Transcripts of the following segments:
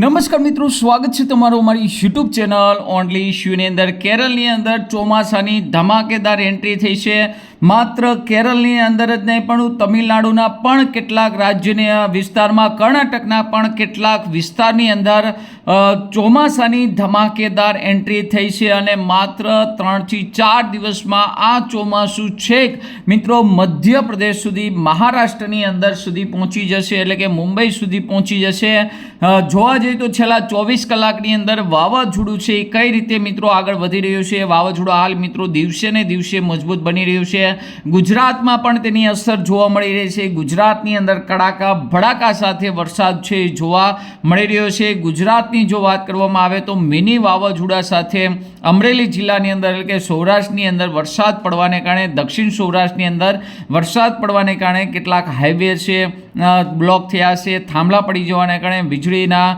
નમસ્કાર મિત્રો, સ્વાગત છે તમારું અમારી યુટ્યુબ ચેનલ ઓનલી ઇશ્યુની અંદર. કેરળની અંદર ચોમાસાની ધમાકેદાર એન્ટ્રી થઈ છે. માત્ર કેરળની અંદર જ નહીં, પણ તમિલનાડુના પણ કેટલાક રાજ્યની વિસ્તારમાં કર્ણાટકના પણ કેટલાક વિસ્તારની અંદર ચોમાસાની ધમાકેદાર એન્ટ્રી થઈ છે અને માત્ર ત્રણથી ચાર દિવસમાં આ ચોમાસું છેક મિત્રો મધ્યપ્રદેશ સુધી, મહારાષ્ટ્રની અંદર સુધી પહોંચી જશે, એટલે કે મુંબઈ સુધી પહોંચી જશે. જોવા જઈએ તો છેલ્લા ચોવીસ કલાકની અંદર વાવાઝોડું છે એ કઈ રીતે મિત્રો આગળ વધી રહ્યું છે? વાવાઝોડું હાલ મિત્રો દિવસે ને દિવસે મજબૂત બની રહ્યું છે. ગુજરાતમાં પણ તેની અસર જોવા મળી રહી છે. ગુજરાતની અંદર કડાકા ભડાકા સાથે વરસાદ છે જોવા મળી રહ્યો છે. ગુજરાતની જો વાત કરવામાં આવે તો મિની વાવાઝોડા સાથે અમરેલી જિલ્લાની અંદર એટલે કે સૌરાષ્ટ્રની અંદર વરસાદ પડવાને કારણે, દક્ષિણ સૌરાષ્ટ્રની અંદર વરસાદ પડવાને કારણે કેટલાક હાઈવે છે બ્લોક થયા છે, થાંભલા પડી જવાને કારણે વીજળીના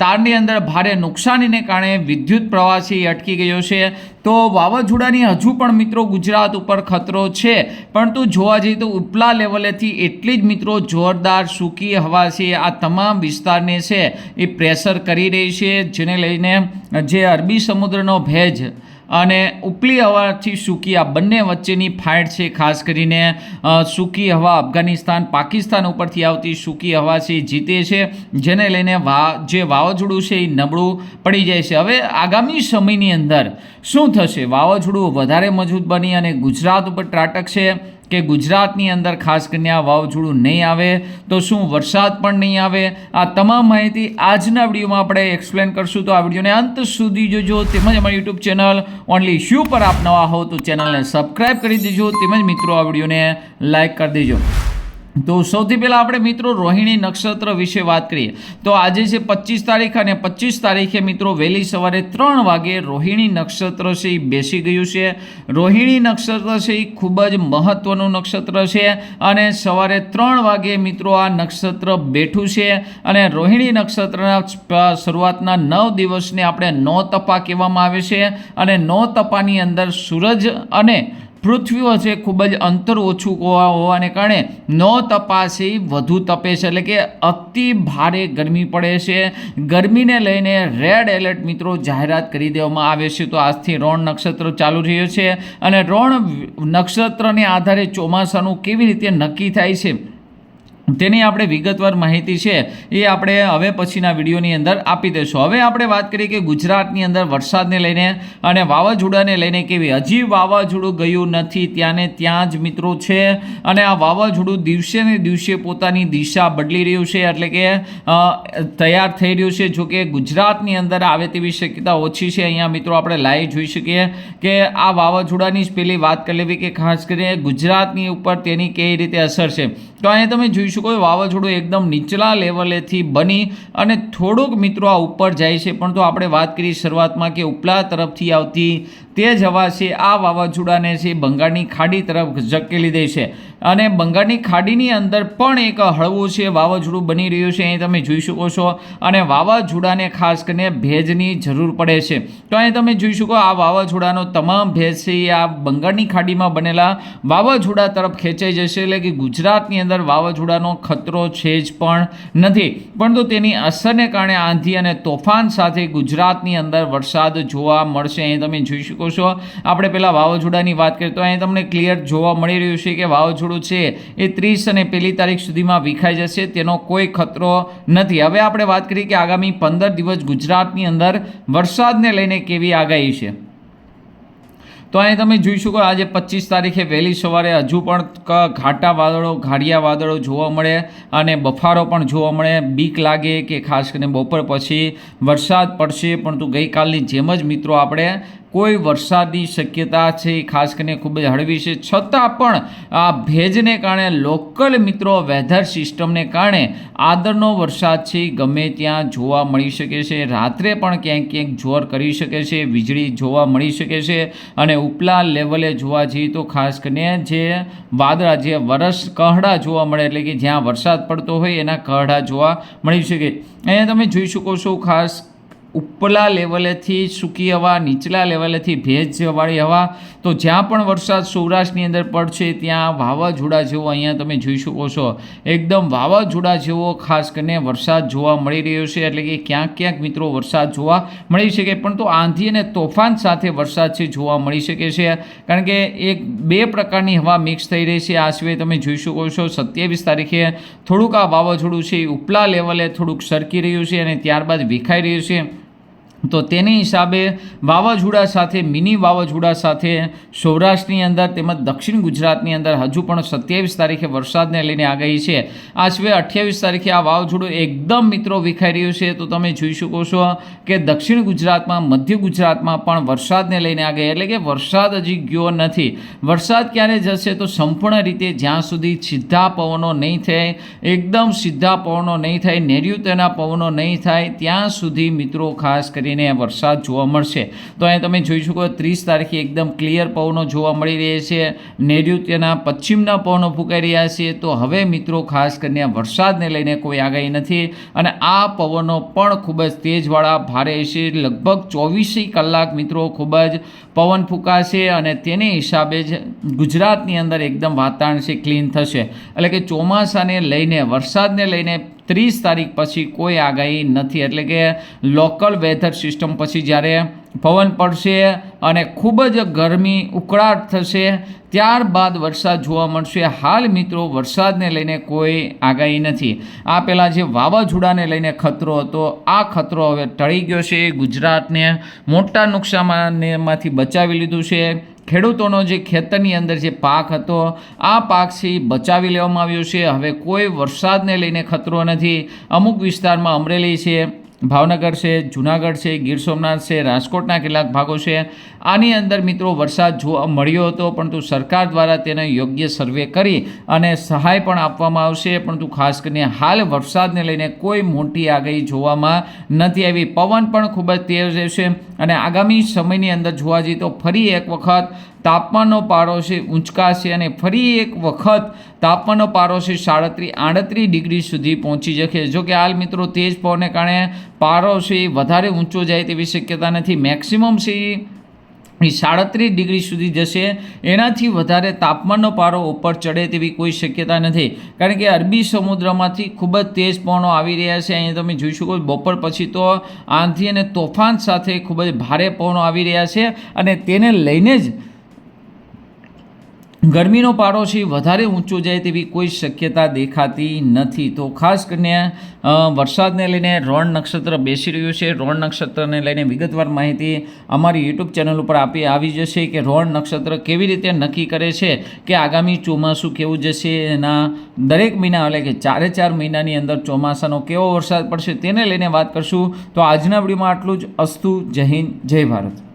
તારની અંદર ભારે નુકસાનીને કારણે વિદ્યુત પ્રવાહ છે અટકી ગયો છે. તો વાવાઝોડાની હજુ પણ મિત્રો ગુજરાત ઉપર ખતરો છે. પરંતુ જોવા જઈએ તો ઉપલા લેવલેથી એટલી જ મિત્રો જોરદાર સૂકી હવા છે, આ તમામ વિસ્તારને છે એ પ્રેશર કરી રહી છે, જેને લઈને જે અરબી સમુદ્રનો ભેજ અને ઉપલી હવાથી સૂકી આ બંને વચ્ચેની ફાઇટ છે, ખાસ કરીને સૂકી હવા અફઘાનિસ્તાન પાકિસ્તાન ઉપરથી આવતી સૂકી હવા છે જીતે છે, જેને લઈને વા જે વાવાઝોડું છે, એ નબળું પડી જાય છે. હવે આગામી સમયની અંદર શું થશે? વાવાઝોડું વધારે મજબૂત બની અને ગુજરાત ઉપર ત્રાટકશે કે ગુજરાતની અંદર ખાસ કરીને આ વાવાઝોડું નહીં આવે તો શું વરસાદ પણ નહીં આવે? આ તમામ માહિતી આજના વિડીયોમાં આપણે એક્સપ્લેન કરશું. તો આ વિડીયોને અંત સુધી જોજો. તેમજ અમારી યુટ્યુબ ચેનલ ઓનલી શ્યુ પર આપ નવા હો તો ચેનલને સબસ્ક્રાઈબ કરી દેજો. તેમજ મિત્રો, આ વિડીયોને લાઇક કરી દેજો. તો સૌથી પહેલાં આપણે મિત્રો રોહિણી નક્ષત્ર વિશે વાત કરીએ. તો આજે છે પચીસ તારીખ અને પચીસ તારીખે મિત્રો વહેલી સવારે ત્રણ વાગે રોહિણી નક્ષત્ર છે એ બેસી ગયું છે. રોહિણી નક્ષત્ર છે એ ખૂબ જ મહત્ત્વનું નક્ષત્ર છે અને સવારે ત્રણ વાગે મિત્રો આ નક્ષત્ર બેઠું છે અને રોહિણી નક્ષત્રના શરૂઆતના નવ દિવસને આપણે નો તપા કહેવામાં આવે છે અને નો તપાની અંદર સૂરજ અને પૃથ્વી છે ખૂબ જ અંતર ઓછું હોવા હોવાને કારણે ન તપાસી વધુ તપે છે એટલે કે અતિ ભારે ગરમી પડે છે. ગરમીને લઈને રેડ એલર્ટ મિત્રો જાહેરાત કરી દેવામાં આવે છે. તો આજથી રોણ નક્ષત્ર ચાલુ રહ્યો છે અને રોણ નક્ષત્રને આધારે ચોમાસાનું કેવી રીતે નક્કી થાય છે? તેની આપણે વિગતવાર માહિતી છે, એ આપણે હવે પછીના વિડીયોની અંદર આપી દઈશું. હવે આપણે વાત કરીએ કે ગુજરાતની અંદર વરસાદને લઈને અને વાવાઝોડાને લઈને કેવી, હજી વાવાઝોડું ગયું નથી ત્યાંને ત્યાં જ મિત્રો છે, અને આ વાવાઝોડું દિવસે ને દિવસે પોતાની દિશા બદલી રહ્યું છે, એટલે કે તૈયાર થઈ રહ્યું છે. જો કે ગુજરાતની અંદર આવે તેવી શક્યતા ઓછી છે. અહીંયા મિત્રો આપણે લાઈવ જોઈ શકીએ કે આ વાવાઝોડાની જ પેલી વાત કરી લેવી કે ખાસ કરીને ગુજરાતની ઉપર તેની કેવી રીતે અસર છે. તો અહીંયા તમે જોઈ શકો વાવાઝોડું એકદમ નીચલા લેવલેથી બની અને થોડુંક મિત્રો આ ઉપર જાય છે. પણ તો આપણે વાત કરી શરૂઆતમાં કે ઉપલા તરફથી આવતી તે જ હવા છે, આ વાવાઝોડાને છે બંગાળની ખાડી તરફ ઝકેલી દે છે. અને બંગાળની ખાડીની અંદર પણ એક હળવું છે, વાવાઝોડું બની રહ્યું છે, અહીં તમે જોઈ શકો છો. અને વાવાઝોડાને ખાસ કરીને ભેજની જરૂર પડે છે. તો અહીં તમે જોઈ શકો આ વાવાઝોડાનો તમામ ભેજ છે એ આ બંગાળની ખાડીમાં બનેલા વાવાઝોડા તરફ ખેંચાઈ જશે, એટલે કે ગુજરાતની અંદર વાવાઝોડાનો ખતરો છે જ પણ નથી. પરંતુ તેની અસરને કારણે આંધી અને તોફાન સાથે ગુજરાતની અંદર વરસાદ જોવા મળશે. અહીં તમે જોઈ શકો છો. આપણે પહેલાં વાવાઝોડાની વાત કરીએ તો અહીં તમને ક્લિયર જોવા મળી રહ્યું છે કે વાવાઝોડું છે એ ત્રીસ અને પહેલી તારીખ સુધીમાં વિખાઈ જશે. તેનો કોઈ ખતરો નથી. હવે આપણે વાત કરીએ કે આગામી પંદર દિવસ ગુજરાતની અંદર વરસાદને લઈને કેવી આગાહી છે? તો અહીં તમે જોઈ શકો આજે પચીસ તારીખે વહેલી સવારે હજુ પણ ઘાટા વાદળો ઘાડિયા વાદળો જોવા મળે અને બફારો પણ જોવા મળે. બીક લાગે કે ખાસ કરીને બપોર પછી વરસાદ પડશે, પરંતુ ગઈકાલની જેમ જ મિત્રો આપણે કોઈ વરસાદની શક્યતા છે, ખાસ કરીને ખૂબ જ હળવી છે. છતાં પણ આ ભેજને કારણે લોકલ મિત્રો વેધર સિસ્ટમને કારણે આદરનો વરસાદ છે, ગમે ત્યાં જોવા મળી શકે છે. રાત્રે પણ ક્યાંક ક્યાંક જોર કરી શકે છે, વીજળી જોવા મળી શકે છે અને ઉપલા લેવલે જોવા જઈએ તો ખાસ કરીને જે વાદળા, જે વરસ કહડા જોવા મળે, એટલે કે જ્યાં વરસાદ પડતો હોય એના કહડા જોવા મળી શકે. અહીંયા તમે જોઈ શકો છો ખાસ ઉપલા લેવલેથી સૂકી હવા, નીચલા લેવલેથી ભેજવાળી હવા. તો જ્યાં પણ વરસાદ સૌરાષ્ટ્રની અંદર પડશે, ત્યાં વાવાઝોડા જેવો અહીંયા તમે જોઈ શકો છો. એકદમ વાવાઝોડા જેવો ખાસ કરીને વરસાદ જોવા મળી રહ્યો છે. એટલે કે ક્યાંક ક્યાંક મિત્રો વરસાદ જોવા મળી શકે, પણ તો આંધી અને તોફાન સાથે વરસાદ છે જોવા મળી શકે છે. કારણ કે એક બે પ્રકારની હવા મિક્સ થઈ રહી છે. આ સિવાય તમે જોઈ શકો છો, સત્યાવીસ તારીખે થોડુંક આ વાવાઝોડું છે, ઉપલા લેવલે થોડુંક સરકી રહ્યું છે અને ત્યારબાદ વિખાઈ રહ્યું છે. તો તેની હિસાબે વાવાઝોડા સાથે, મિની વાવાઝોડા સાથે સૌરાષ્ટ્રની અંદર તેમજ દક્ષિણ ગુજરાતની અંદર હજુ પણ સત્યાવીસ તારીખે વરસાદને લઈને આગાહી છે. આ સિવાય અઠ્યાવીસ તારીખે આ વાવાઝોડું એકદમ મિત્રો વિખાઈ રહ્યું છે. તો તમે જોઈ શકો છો કે દક્ષિણ ગુજરાતમાં, મધ્ય ગુજરાતમાં પણ વરસાદને લઈને આગાહી, એટલે કે વરસાદ હજી ગયો નથી. વરસાદ ક્યારે જશે તો સંપૂર્ણ રીતે જ્યાં સુધી સીધા પવનો નહીં થાય, એકદમ સીધા પવનો નહીં થાય નૈઋત્યના પવનો નહીં થાય, ત્યાં સુધી મિત્રો ખાસ કરીને વરસાદ જોવા મળશે. તો અહીં તમે જોઈ શકો ત્રીસ તારીખે એકદમ ક્લિયર પવનો જોવા મળી રહ્યા છે. નૈઋત્યના પશ્ચિમના પવનો ફૂંકાઈ રહ્યા છે. તો હવે મિત્રો ખાસ કરીને વરસાદને લઈને કોઈ આગાહી નથી. અને આ પવનો પણ ખૂબ જ તેજવાળા, ભારે છે લગભગ ચોવીસી કલાક મિત્રો ખૂબ જ પવન ફૂંકાશે અને તેને હિસાબે જ ગુજરાતની અંદર એકદમ વાતાવરણ છે ક્લીન થશે. એટલે કે ચોમાસાને લઈને, વરસાદને લઈને ત્રીસ તારીખ પછી કોઈ આગાહી નથી. એટલે કે લોકલ વેધર સિસ્ટમ પછી જ્યારે પવન પડશે અને ખૂબ જ ગરમી ઉકળાટ થશે, ત્યારબાદ વરસાદ જોવા મળશે. હાલ મિત્રો, વરસાદને લઈને કોઈ આગાહી નથી. આ પહેલાં જે વાવાઝોડાને લઈને ખતરો હતો, આ ખતરો હવે ટળી ગયો છે. ગુજરાતને મોટા નુકસાનમાંથી બચાવી લીધું છે. ખેડૂતોનો જે ખેતરની અંદર જે પાક હતો, આ પાક છે બચાવી લેવામાં આવ્યો છે. હવે કોઈ વરસાદને લઈને ખતરો નથી. અમુક વિસ્તારમાં અમરેલી છે ભાવનગર છે, જુનાગઢ છે, ગીર સોમનાથ છે, રાજકોટના કેટલાક ભાગો છે. આની અંદર મિત્રો વરસાદ જોવા મળ્યો હતો, પરંતુ સરકાર દ્વારા તેને યોગ્ય સર્વે કરી અને સહાય પણ આપવામાં આવશે. પરંતુ ખાસ કરીને હાલ વરસાદને લઈને કોઈ મોટી આગાહી જોવામાં નથી આવી. પવન પણ ખૂબ જ તેજ રહેશે અને આગામી સમયની અંદર જોવા જઈએ તો ફરી એક વખત તાપમાનનો પારો છે ઊંચકાશે અને ફરી એક વખત તાપમાનનો પારો છે સાડત્રીસ આડત્રીસ ડિગ્રી સુધી પહોંચી જશે. જો કે હાલ મિત્રો તેજ પવનને કારણે પારો છે એ વધારે ઊંચો જાય તેવી શક્યતા નથી. મેક્સિમમ છે સાડત્રીસ ડિગ્રી સુધી જશે. એનાથી વધારે તાપમાનનો પારો ઉપર ચડે તેવી કોઈ શક્યતા નથી. કારણ કે અરબી સમુદ્રમાંથી ખૂબ જ તેજ પવનો આવી રહ્યા છે. અહીંયા તમે જોઈ શકો બપોર પછી તો આંધી અને તોફાન સાથે ખૂબ જ ભારે પવનો આવી રહ્યા છે અને તેને લઈને જ ગરમીનો પારો છે વધારે ઊંચો જાય તેવી કોઈ શક્યતા દેખાતી નથી. તો ખાસ કરીને વરસાદને લઈને રોણ નક્ષત્ર બેસી રહ્યું છે. રોણ નક્ષત્રને લઈને વિગતવાર માહિતી અમારી યુટ્યુબ ચેનલ ઉપર આપી આવી જશે કે રોણ નક્ષત્ર કેવી રીતે નક્કી કરે છે, કે આગામી ચોમાસું કેવું જશે, એના દરેક મહિના એટલે કે ચારે ચાર મહિનાની અંદર ચોમાસાનો કેવો વરસાદ પડશે તેને લઈને વાત કરશું. તો આજના વિડીયોમાં આટલું જ. અસ્તુ, જય હિન્દ, જય ભારત.